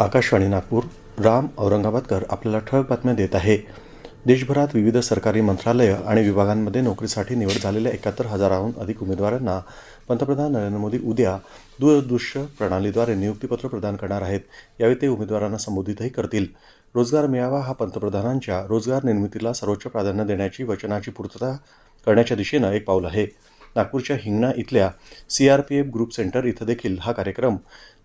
आकाशवाणी नागपूर राम औरंगाबादकर आपल्याला ठळक बातम्या देत आहे. देशभरात विविध सरकारी मंत्रालयं आणि विभागांमध्ये नोकरीसाठी निवड झालेल्या एकाहत्तर हजाराहून अधिक उमेदवारांना पंतप्रधान नरेंद्र मोदी उद्या दूरदृश्य प्रणालीद्वारे नियुक्तीपत्र प्रदान करणार आहेत. यावेळी ते उमेदवारांना संबोधितही करतील. रोजगार मिळावा हा पंतप्रधानांच्या रोजगार निर्मितीला सर्वोच्च प्राधान्य देण्याची वचनाची पूर्तता करण्याच्या दिशेनं एक पाऊल आहे. नागपूरच्या हिंगणा इथल्या C R P F group centre इथं देखील हा कार्यक्रम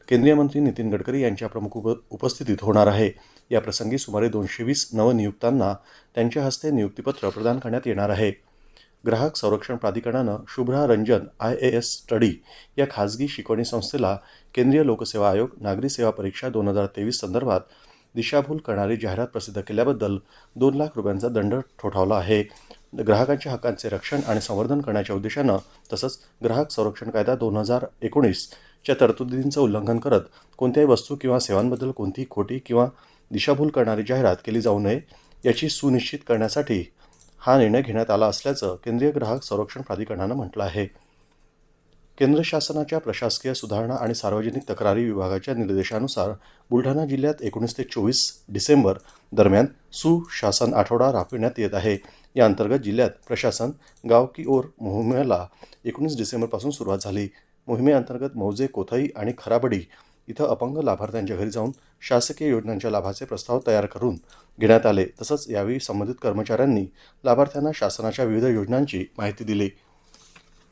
केंद्रीय मंत्री नितीन गडकरी यांच्या प्रमुख उप उपस्थितीत होणार आहे. या प्रसंगी सुमारे दोनशे वीस नवनियुक्तांना त्यांच्या हस्ते नियुक्तीपत्र प्रदान करण्यात येणार आहे. ग्राहक संरक्षण प्राधिकरणानं Shubhra Ranjan I A S study या खाजगी शिकवणी संस्थेला केंद्रीय लोकसेवा आयोग नागरी सेवा परीक्षा दोन हजार तेवीस संदर्भात दिशाभूल करणारी जाहिरात प्रसिद्ध केल्याबद्दल दोन लाख रुपयांचा दंड ठोठावला आहे. ग्राहकांच्या हक्कांचे रक्षण आणि संवर्धन करण्याच्या उद्देशानं तसंच ग्राहक संरक्षण कायदा दोन हजार एकोणीस च्या तरतुदींचं उल्लंघन करत कोणत्याही वस्तू किंवा सेवांबद्दल कोणतीही खोटी किंवा दिशाभूल करणारी जाहिरात केली जाऊ नये याची सुनिश्चित करण्यासाठी हा निर्णय घेण्यात आला असल्याचं केंद्रीय ग्राहक संरक्षण प्राधिकरणानं म्हटलं आहे. केंद्र शासनाच्या प्रशासकीय सुधारणा आणि सार्वजनिक तक्रारी विभागाच्या निर्देशानुसार बुलढाणा जिल्ह्यात एकोणीस ते चोवीस डिसेंबर दरम्यान सुशासन आठवडा राबविण्यात येत आहे. या अंतर्गत जिल्ह्यात प्रशासन गाव की ओर मोहिमेला एकोणीस डिसेंबरपासून सुरुवात झाली. मोहिमेअंतर्गत मौजे कोथई आणि खराबडी इथं अपंग लाभार्थ्यांच्या घरी जाऊन शासकीय योजनांच्या लाभाचे प्रस्ताव तयार करून घेण्यात आले. तसंच यावेळी संबंधित कर्मचाऱ्यांनी लाभार्थ्यांना शासनाच्या विविध योजनांची माहिती दिली.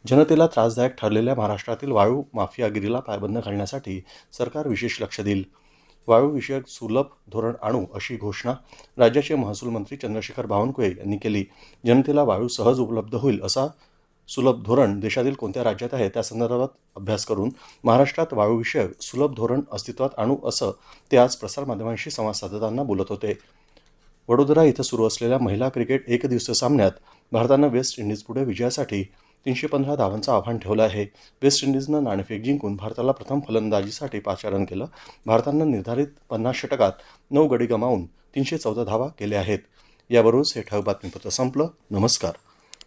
जनतेला त्रासदायक ठरलेल्या महाराष्ट्रातील वाळू माफियागिरीला पायबंद घालण्यासाठी सरकार विशेष लक्ष देईल. वाळूविषयक सुलभ धोरण आणू अशी घोषणा राज्याचे महसूल मंत्री चंद्रशेखर बावनकुळे यांनी केली. जनतेला वाळू सहज उपलब्ध होईल असा सुलभ धोरण देशातील कोणत्या राज्यात आहे? त्या संदर्भात अभ्यास करून महाराष्ट्रात वाळूविषयक सुलभ धोरण अस्तित्वात आणू असं ते आज प्रसारमाध्यमांशी संवाद साधताना बोलत होते. वडोदरा इथं सुरू असलेल्या महिला क्रिकेट एकदिवसीय सामन्यात भारतानं वेस्ट इंडिजपुढे विजयासाठी तीनशे पंधरा धावांचं आव्हान ठेवलं आहे. वेस्ट इंडिजनं नाणेफेक जिंकून भारताला प्रथम फलंदाजीसाठी पाचारण केलं. भारतानं निर्धारित पन्नास षटकात नऊ गडी गमावून तीनशे चौदा धावा केल्या आहेत. याबरोबरच हे ठळक बातमीपत्र संपलं. नमस्कार.